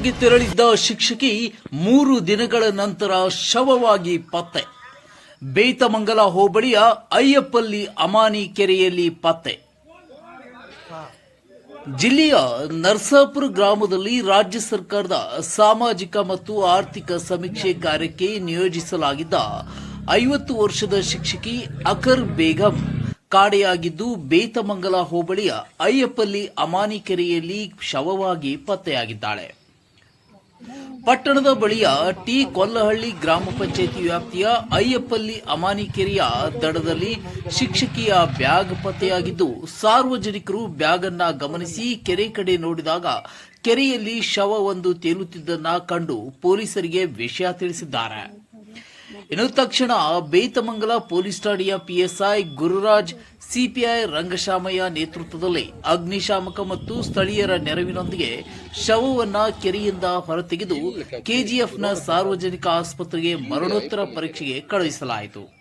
ಪರೀಕ್ಷೆಗೆ ತೆರಳಿದ್ದ ಶಿಕ್ಷಕಿ ಮೂರು ದಿನಗಳ ನಂತರ ಶವವಾಗಿ ಪತ್ತೆ. ಬೇತಮಂಗಲ ಹೋಬಳಿಯ ಅಯ್ಯಪ್ಪಲ್ಲಿ ಅಮಾನಿ ಕೆರೆಯಲ್ಲಿ ಪತ್ತೆ. ಜಿಲ್ಲೆಯ ನರ್ಸಾಪುರ ಗ್ರಾಮದಲ್ಲಿ ರಾಜ್ಯ ಸರ್ಕಾರದ ಸಾಮಾಜಿಕ ಮತ್ತು ಆರ್ಥಿಕ ಸಮೀಕ್ಷೆ ಕಾರ್ಯಕ್ಕೆ ನಿಯೋಜಿಸಲಾಗಿದ್ದ ಐವತ್ತು ವರ್ಷದ ಶಿಕ್ಷಕಿ ಅಕರ್ ಬೇಗಂ ಕಾಡೆಯಾಗಿದ್ದು, ಬೇತಮಂಗಲ ಹೋಬಳಿಯ ಅಯ್ಯಪ್ಪಲ್ಲಿ ಅಮಾನಿ ಕೆರೆಯಲ್ಲಿ ಶವವಾಗಿ ಪತ್ತೆಯಾಗಿದ್ದಾಳೆ. ಪಟ್ಟಣದ ಬಳಿಯ ಟಿ ಕೊಲ್ಲಹಳ್ಳಿ ಗ್ರಾಮ ಪಂಚಾಯಿತಿ ವ್ಯಾಪ್ತಿಯ ಅಯ್ಯಪ್ಪಲ್ಲಿ ಅಮಾನಿಕೆರೆಯ ದಡದಲ್ಲಿ ಶಿಕ್ಷಕಿಯ ಬ್ಯಾಗ್ ಪತ್ತೆಯಾಗಿದ್ದು, ಸಾರ್ವಜನಿಕರು ಬ್ಯಾಗ್ ಅನ್ನ ಗಮನಿಸಿ ಕೆರೆ ಕಡೆ ನೋಡಿದಾಗ ಕೆರೆಯಲ್ಲಿ ಶವವೊಂದು ತೇಲುತ್ತಿದ್ದನ್ನ ಕಂಡು ಪೊಲೀಸರಿಗೆ ವಿಷಯ ತಿಳಿಸಿದ್ದಾರೆ. ಇನ್ನು ತಕ್ಷಣ ಬೇತಮಂಗಲ ಪೊಲೀಸ್ ಠಾಣೆಯ ಪಿಎಸ್ಐ ಗುರುರಾಜ್ ಸಿಪಿಐ ರಂಗಶಾಮಯ್ಯ ನೇತೃತ್ವದಲ್ಲಿ ಅಗ್ನಿಶಾಮಕ ಮತ್ತು ಸ್ಥಳೀಯರ ನೆರವಿನೊಂದಿಗೆ ಶವವನ್ನ ಕೆರೆಯಿಂದ ಹೊರತೆಗೆದು ಕೆಜಿಎಫ್ನ ಸಾರ್ವಜನಿಕ ಆಸ್ಪತ್ರೆಗೆ ಮರಣೋತ್ತರ ಪರೀಕ್ಷೆಗೆ ಕಳುಹಿಸಲಾಯಿತು.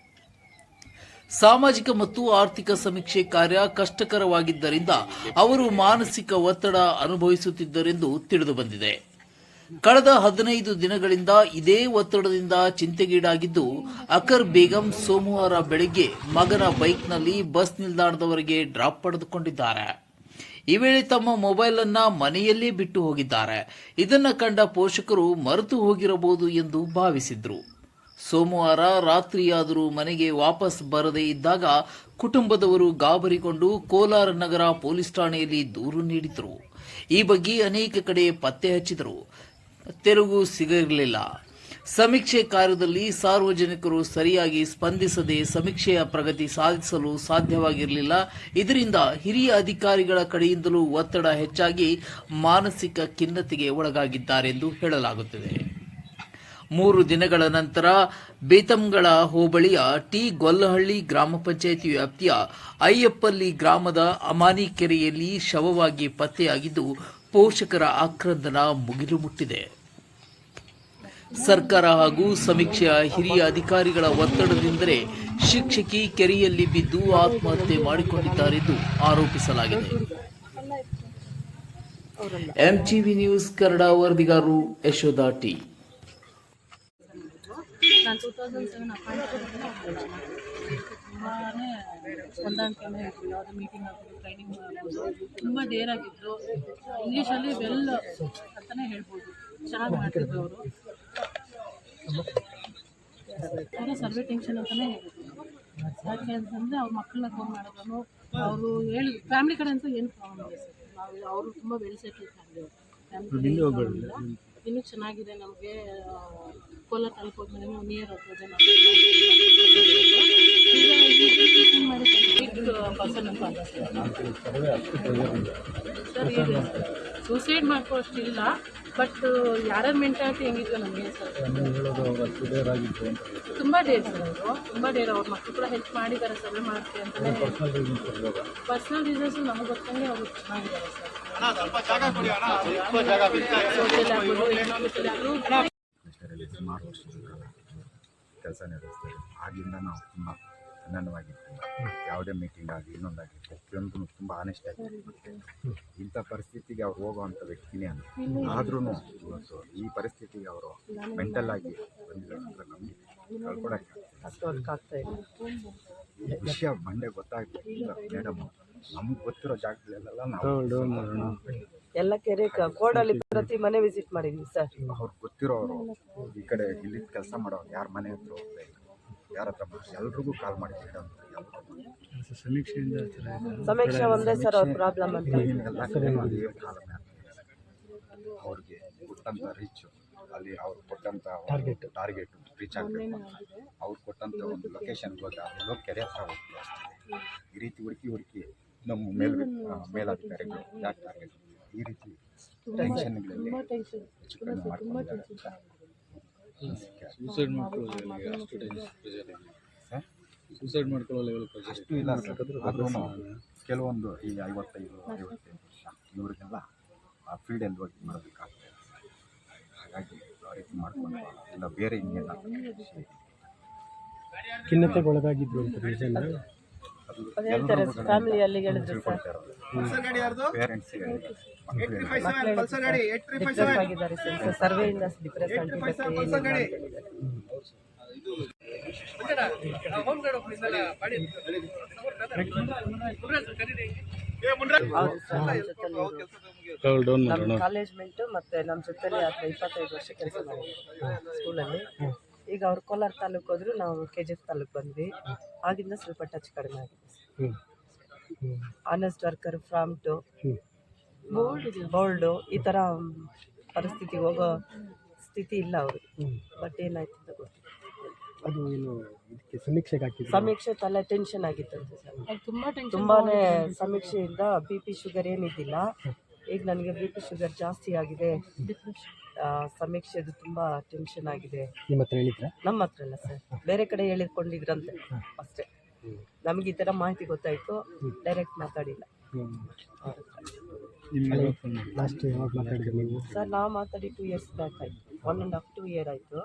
ಸಾಮಾಜಿಕ ಮತ್ತು ಆರ್ಥಿಕ ಸಮೀಕ್ಷೆ ಕಾರ್ಯ ಕಷ್ಟಕರವಾಗಿದ್ದರಿಂದ ಅವರು ಮಾನಸಿಕ ಒತ್ತಡ ಅನುಭವಿಸುತ್ತಿದ್ದರೆಂದು ತಿಳಿದುಬಂದಿದೆ ಕಳೆದ ಹದಿನೈದು ದಿನಗಳಿಂದ ಇದೇ ಒತ್ತಡದಿಂದ ಚಿಂತೆಗೀಡಾಗಿದ್ದು, ಅಕರ್ ಬೇಗಂ ಸೋಮವಾರ ಬೆಳಗ್ಗೆ ಮಗನ ಬೈಕ್ನಲ್ಲಿ ಬಸ್ ನಿಲ್ದಾಣದವರೆಗೆ ಡ್ರಾಪ್ ಪಡೆದುಕೊಂಡಿದ್ದಾರೆ. ಈ ವೇಳೆ ತಮ್ಮ ಮೊಬೈಲ್ ಅನ್ನ ಮನೆಯಲ್ಲೇ ಬಿಟ್ಟು ಹೋಗಿದ್ದಾರೆ. ಇದನ್ನ ಕಂಡ ಪೋಷಕರು ಮರೆತು ಹೋಗಿರಬಹುದು ಎಂದು ಭಾವಿಸಿದ್ರು. ಸೋಮವಾರ ರಾತ್ರಿಯಾದರೂ ಮನೆಗೆ ವಾಪಸ್ ಬರದೇ ಇದ್ದಾಗ ಕುಟುಂಬದವರು ಗಾಬರಿಗೊಂಡು ಕೋಲಾರ ನಗರ ಪೊಲೀಸ್ ಠಾಣೆಯಲ್ಲಿ ದೂರು ನೀಡಿದರು. ಈ ಬಗ್ಗೆ ಅನೇಕ ಕಡೆ ಪತ್ತೆ ಹಚ್ಚಿದರು. ತೆರವು ಸಿಗಲಿಲ್ಲ. ಸಮೀಕ್ಷೆ ಕಾರ್ಯದಲ್ಲಿ ಸಾರ್ವಜನಿಕರು ಸರಿಯಾಗಿ ಸ್ಪಂದಿಸದೆ ಸಮೀಕ್ಷೆಯ ಪ್ರಗತಿ ಸಾಧಿಸಲು ಸಾಧ್ಯವಾಗಿರಲಿಲ್ಲ. ಇದರಿಂದ ಹಿರಿಯ ಅಧಿಕಾರಿಗಳ ಕಡೆಯಿಂದಲೂ ಒತ್ತಡ ಹೆಚ್ಚಾಗಿ ಮಾನಸಿಕ ಖಿನ್ನತೆಗೆ ಒಳಗಾಗಿದ್ದಾರೆಂದು ಹೇಳಲಾಗುತ್ತದೆ. ಮೂರು ದಿನಗಳ ನಂತರ ಬೇತಂಗಳ ಹೋಬಳಿಯ ಟಿ ಗೊಲ್ಲಹಳ್ಳಿ ಗ್ರಾಮ ಪಂಚಾಯಿತಿ ವ್ಯಾಪ್ತಿಯ ಅಯ್ಯಪ್ಪಲ್ಲಿ ಗ್ರಾಮದ ಅಮಾನಿ ಕೆರೆಯಲ್ಲಿ ಶವವಾಗಿ ಪತ್ತೆಯಾಗಿದ್ದು ಪೋಷಕರ ಆಕ್ರಂದನ ಮುಗಿಲು ಮುಟ್ಟಿದೆ. ಸರ್ಕಾರ ಹಾಗೂ ಸಮೀಕ್ಷೆಯ ಹಿರಿಯ ಅಧಿಕಾರಿಗಳ ಒತ್ತಡದಿಂದಲೇ ಶಿಕ್ಷಕಿ ಕೆರೆಯಲ್ಲಿ ಬಿದ್ದು ಆತ್ಮಹತ್ಯೆ ಮಾಡಿಕೊಂಡಿದ್ದಾರೆಂದು ಆರೋಪಿಸಲಾಗಿದೆ. ಎಂಟಿವಿ ನ್ಯೂಸ್ ಕನ್ನಡ ವರದಿಗಾರರು ಯಶೋಧ ಟಿ. ಹೊಂದಾಣಿಕೆನೇ ಯಾವುದೇ ಮೀಟಿಂಗ್ ಆಗ್ಬೋದು ಟ್ರೈನಿಂಗ್ ಆಗ್ಬೋದು. ತುಂಬ ಡೇರ್ ಆಗಿದ್ರು ಇಂಗ್ಲೀಷಲ್ಲಿ ವೆಲ್ ಅಂತಲೇ ಹೇಳ್ಬೋದು. ಚೆನ್ನಾಗಿ ಮಾಡ್ತಿದ್ರು ಅವರು. ಅವರು ಸರ್ವೆ ಟೆನ್ಷನ್ ಅಂತಲೇ ಯಾಕೆ ಅಂತಂದರೆ ಅವ್ರ ಮಕ್ಕಳನ್ನ ಫೋನ್ ಮಾಡಿದ್ರು ಅವರು ಹೇಳಿ ಫ್ಯಾಮಿಲಿ ಕಡೆ ಅಂತೂ ಏನು ಪ್ರಾಬ್ಲಮ್ ಇಲ್ಲ ಸರ್. ನಾವು ಅವರು ತುಂಬ ವೆಲ್ ಸೆಟ್ ಫ್ಯಾಮಿಲಿ ಫ್ಯಾಮಿಲಿ ಇನ್ನೂ ಚೆನ್ನಾಗಿದೆ ನಮಗೆ ಕೋಲಾರ ತಲುಪೋದ್ಮೇಲೆ ನಿಯರ್ ಅಂತ ಸರ್ ಸೂಸೈಡ್ ಮಾಡ್ಕೋ ಮಾಡ್ಕೊಳ್ಳೋಷ್ಟಿಲ್ಲ. ಬಟ್ ಯಾರ್ಯಾರ ಮೆಂಟಾಲಿಟಿ ಹೇಗಿದ್ರು ನಮಗೆ ಸರ್ ತುಂಬ ಡೇರ್ ಸರ್ ಅವರು ತುಂಬ ಡೇರ್ ಅವ್ರ. ಮಕ್ಕಳು ಕೂಡ ಹೆಲ್ಪ್ ಮಾಡಿದ್ದಾರೆ ಸರ್ವೆ ಮಾಡ್ತೀವಿ ಅಂತಲೇ ಪರ್ಸ್ನಲ್ ರೀಸನ್ಸ್ ನಮಗೆ ಗೊತ್ತಂಗೆ ಅವರು ಚೆನ್ನಾಗಿದ್ದಾರೆ ಸರ್ ಸೋಷಿಯಲ್ ಆಗ್ಬೋದು ಎಕನಾಮಿಕಲ್ ಆಗ್ಬೋದು ಮಿನಿಸ್ಟರಲ್ಲಿ ಸುಮಾರು ವರ್ಷಗಳ ಕೆಲಸ ನಿರ್ವಹಿಸ್ತಾರೆ ಆಗಿಂದ ನಾವು ತುಂಬ ಆನಂದವಾಗಿರ್ತೀವಿ ಯಾವುದೇ ಮೀಟಿಂಗ್ ಆಗಲಿ ಇನ್ನೊಂದಾಗಿ ಪ್ರತಿಯೊಂದು ತುಂಬ ಆನೆಸ್ಟ್ ಆಗಿರ್ತೀವಿ ಇಂಥ ಪರಿಸ್ಥಿತಿಗೆ ಅವ್ರು ಹೋಗುವಂಥ ವ್ಯಕ್ತಿನೇ ಅಂತ ಆದ್ರೂ ಇವತ್ತು ಈ ಪರಿಸ್ಥಿತಿಗೆ ಅವರು ಮೆಂಟಲ್ ಆಗಿ ಬಂದಿದ್ದಾರೆ ಅಂದರೆ ನಮಗೆ ಕಳ್ಕೊಳಕ್ಕೆ ಈ ವಿಷಯ ಬಂಡೆ ಗೊತ್ತಾಗಲಿಲ್ಲ. ಮೇಡಮ್ ನಮ್ಗೆ ಗೊತ್ತಿರೋ ಜಾಗಗಳೆಲ್ಲ ನಾವು ಎಲ್ಲ ಕೆರೆ ಕೋಡಲ್ಲಿ ಪ್ರತಿ ಮನೆ ವಿಸಿಟ್ ಮಾಡಿದ್ವಿ ಸರ್. ಅವ್ರು ಗೊತ್ತಿರೋರು ಈ ಕಡೆ ಇಲ್ಲಿ ಕೆಲಸ ಮಾಡೋರು ಯಾರ ಮನೆ ಹತ್ರ ಹೋಗ್ತಾ ಇಲ್ಲ ಯಾರ ಹತ್ರ ಎಲ್ರಿಗೂ ಕಾಲ್ ಮಾಡಿ ಮೇಡಮ್ ಸಮೀಕ್ಷೆ ಒಂದೇ ಸರ್ ಅವ್ರ ಪ್ರಾಬ್ಲಮ್ ಅಂತ. ಎಲ್ಲ ಪ್ರಾಬ್ಲಮ್ ಅವ್ರಿಗೆ ಕೊಟ್ಟಂಥ ರೀಚ್ ಅಲ್ಲಿ ಅವ್ರು ಕೊಟ್ಟಂಥ ಟಾರ್ಗೆಟ್ ಟಾರ್ಗೆಟ್ ರೀಚ್ ಆಗಬೇಕು ಅವ್ರು ಕೊಟ್ಟಂಥ ಒಂದು ಲೊಕೇಶನ್ಗೆ ಹೋದ ಎಲ್ಲೋ ಕೆರೆ ಹತ್ರ ಹೋಗ್ತೀವಿ ಅಷ್ಟೇ. ಈ ರೀತಿ ಹುಡುಕಿ ಹುಡುಕಿ ನಮ್ಮ ಮೇಲ್ ಮೇಲಾಧಿಕಾರಿಗಳು ಯಾಕೆ ಟಾರ್ಗೆಟ್ ಈ ರೀತಿ ಟೆನ್ಷನ್ಗಳಲ್ಲಿ ಟೆನ್ಷನ್ ಹೆಚ್ಚು ಕಡಿಮೆ ಮಾಡ್ಕೊಂಡಿದ್ದಾರೆ ಸೂಸೈಡ್ ಮಾಡ್ಕೊಳ್ಳೋ ಅಷ್ಟು ಪ್ರೆಷರ್ ಸರ್ ಸೂಸೈಡ್ ಮಾಡ್ಕೊಳ್ಳೋ ಲೆವೆಲ್ ಪ್ರೆಷರ್ ಅಷ್ಟು ಇಲ್ಲ ಸರ್. ಕೆಲವೊಂದು ಈ ಐವತ್ತೈದು ಐವತ್ತೈದು ವರ್ಷ ಇವರಿಗೆಲ್ಲ ಆ ಫೀಲ್ಡಲ್ಲಿ ವರ್ಕ್ ಮಾಡಬೇಕಾಗ್ತದೆ ಹಾಗಾಗಿ ಆ ರೀತಿ ಮಾಡ್ಕೊಂಡು ಇಲ್ಲ ಬೇರೆ ಇನ್ನೇನು ಖಿನ್ನತೆಗೊಳಗಾಗಿದ್ದು ಅಂತ ಅದು ಹೇಳ್ತಾರೆ ಫ್ಯಾಮಿಲಿ ಅಲ್ಲಿ ಹೇಳಿದ್ರು ಸರ್. ಪೇರೆಂಟ್ಸಿಗೆ ಡಿಪ್ರೆಸ್ ಆಗಿದ್ದಾರೆ ಸರ್. ಸರ್ವೆಯಿಂದ ಡಿಪ್ರೆಸ್ ಆಗಿದ್ದಾರೆ. ಕಾಲೇಜ್ ಮೆಂಟು ಮತ್ತೆ ನಮ್ಮ ಜೊತೆಲಿ ಹತ್ರ ಇಪ್ಪತ್ತೈದು ವರ್ಷ ಕೆಲಸ ಮಾಡಿದ್ವಿ ಸ್ಕೂಲಲ್ಲಿ ಈಗ ಅವ್ರು ಕೋಲಾರ ತಾಲೂಕು ಹೋದ್ರು ನಾವು ಕೆ ಜಿ ಎಫ್ ತಾಲೂಕು ಬಂದ್ವಿ. ಆಗಿಂದ ಸ್ವಲ್ಪ ಟಚ್ ಕಡಿಮೆ ಆಗಿದೆ. Honest worker from to bold ಈ ಥರ ಪರಿಸ್ಥಿತಿಗೆ ಹೋಗೋ ಸ್ಥಿತಿ ಇಲ್ಲ ಅವರು ಬಟ್ ಏನಾಯ್ತು ಅಂತ ಗೊತ್ತಿಲ್ಲ. ಅದು ಏನು ಇದಕ್ಕೆ ಸಮೀಕ್ಷೆಗೆ ಹಾಕಿದ್ರು? ಸಮೀಕ್ಷೆ ತಲೆ ಟೆನ್ಷನ್ ಆಗಿತ್ತು ಸರ್. ಅದು ತುಂಬ ಟೆನ್ಷನ್ ತುಂಬಾನೇ ಸಮೀಕ್ಷೆಯಿಂದ ಬಿ ಪಿ ಶುಗರ್ ಏನಿದ್ದಿಲ್ಲ. ಈಗ ನನಗೆ ಬಿ ಪಿ ಶುಗರ್ ಜಾಸ್ತಿ ಆಗಿದೆ. ಸಮೀಕ್ಷೆದು ತುಂಬ ಟೆನ್ಷನ್ ಆಗಿದೆ. ನಿಮ್ಮ ಹತ್ರ ಹೇಳಿದ್ರ? ನಮ್ಮ ಹತ್ರ ಅಲ್ಲ ಸರ್ ಬೇರೆ ಕಡೆ ಹೇಳಿಕೊಂಡಿದ್ರಂತೆ ಅಷ್ಟೇ. ನಮಗೆ ಈ ಥರ ಮಾಹಿತಿ ಗೊತ್ತಾಯ್ತು. ಡೈರೆಕ್ಟ್ ಮಾತಾಡಿಲ್ಲ. ಲಾಸ್ಟ್ ಯಾವಾಗ ಮಾತಾಡಿದ್ರು ನೀವು? ಸರ್ ನಾವು ಮಾತಾಡಿ ಟೂ ಇಯರ್ಸ್ ಬ್ಯಾಕ್ ಆಯಿತು. One and half two year ಆಯಿತು.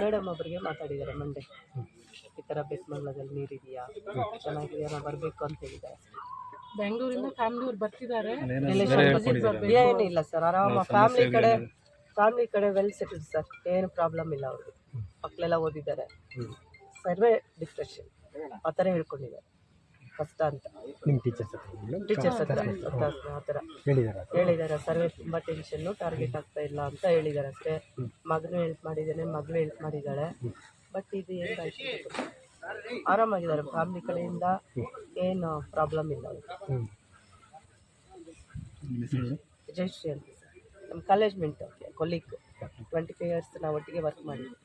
ಮೇಡಮ್ ಒಬ್ಬರಿಗೆ ಮಾತಾಡಿದ್ದಾರೆ ಮಂಡೆ ಈ ಥರ ಬೆಸ್ಮಂಗ್ಲದಲ್ಲಿ ನೀರಿದೆಯಾ? ಚೆನ್ನಾಗಿದೆಯಾ? ನಾವು ಬರಬೇಕು ಅಂತ ಹೇಳಿದ್ದಾರೆ. ಬೆಂಗಳೂರಿಂದ ಫ್ಯಾಮಿಲಿ ಅವ್ರು ಬರ್ತಿದ್ದಾರೆ. ಏನಿಲ್ಲ ಸರ್ ಆರಾಮ. ಫ್ಯಾಮಿಲಿ ಕಡೆ ಫ್ಯಾಮಿಲಿ ಕಡೆ ವೆಲ್ ಸೆಟಲ್ಡ್ ಸರ್ ಏನು ಪ್ರಾಬ್ಲಮ್ ಇಲ್ಲ ಅವ್ರಿಗೆ. ಮಕ್ಕಳೆಲ್ಲ ಓದಿದ್ದಾರೆ. ಸರ್ವೇ ಡಿಸ್ಕಷನ್ ಆ ಥರ ಹೇಳ್ಕೊಂಡಿದ್ದಾರೆ. ಕಷ್ಟ ಅಂತ. ನಿಮ್ಮ ಟೀಚರ್ಸ್ ಹತ್ರ ಟೀಚರ್ಸ್ ಹತ್ರ ಆ ಥರ ಹೇಳಿದ್ದಾರೆ ಸರ್ವೇ ತುಂಬ ಟೆನ್ಷನ್ನು ಟಾರ್ಗೆಟ್ ಆಗ್ತಾ ಇಲ್ಲ ಅಂತ ಹೇಳಿದ್ದಾರೆ ಅಷ್ಟೇ. ಮಗನು ಹೆಲ್ಪ್ ಮಾಡಿದ್ದಾನೆ ಮಗಳು ಹೆಲ್ಪ್ ಮಾಡಿದ್ದಾಳೆ. ಬಟ್ ಇದು ಏನಾಯ್ತು. ಆರಾಮಾಗಿದ್ದಾರೆ. ಫ್ಯಾಮಿಲಿ ಕಡೆಯಿಂದ ಏನು ಪ್ರಾಬ್ಲಮ್ ಇಲ್ಲ ಜೈ ಜಯಶ್ರೀ ಅಂತ. ನಮ್ಮ ಕಾಲೇಜ್ ಮೆಂಟ್ ಕೊಲೀಗ್ ಟ್ವೆಂಟಿ ಫೈವ್ ಇಯರ್ಸ್ ನಾವು ಒಟ್ಟಿಗೆ ವರ್ಕ್ ಮಾಡಿದ್ವಿ.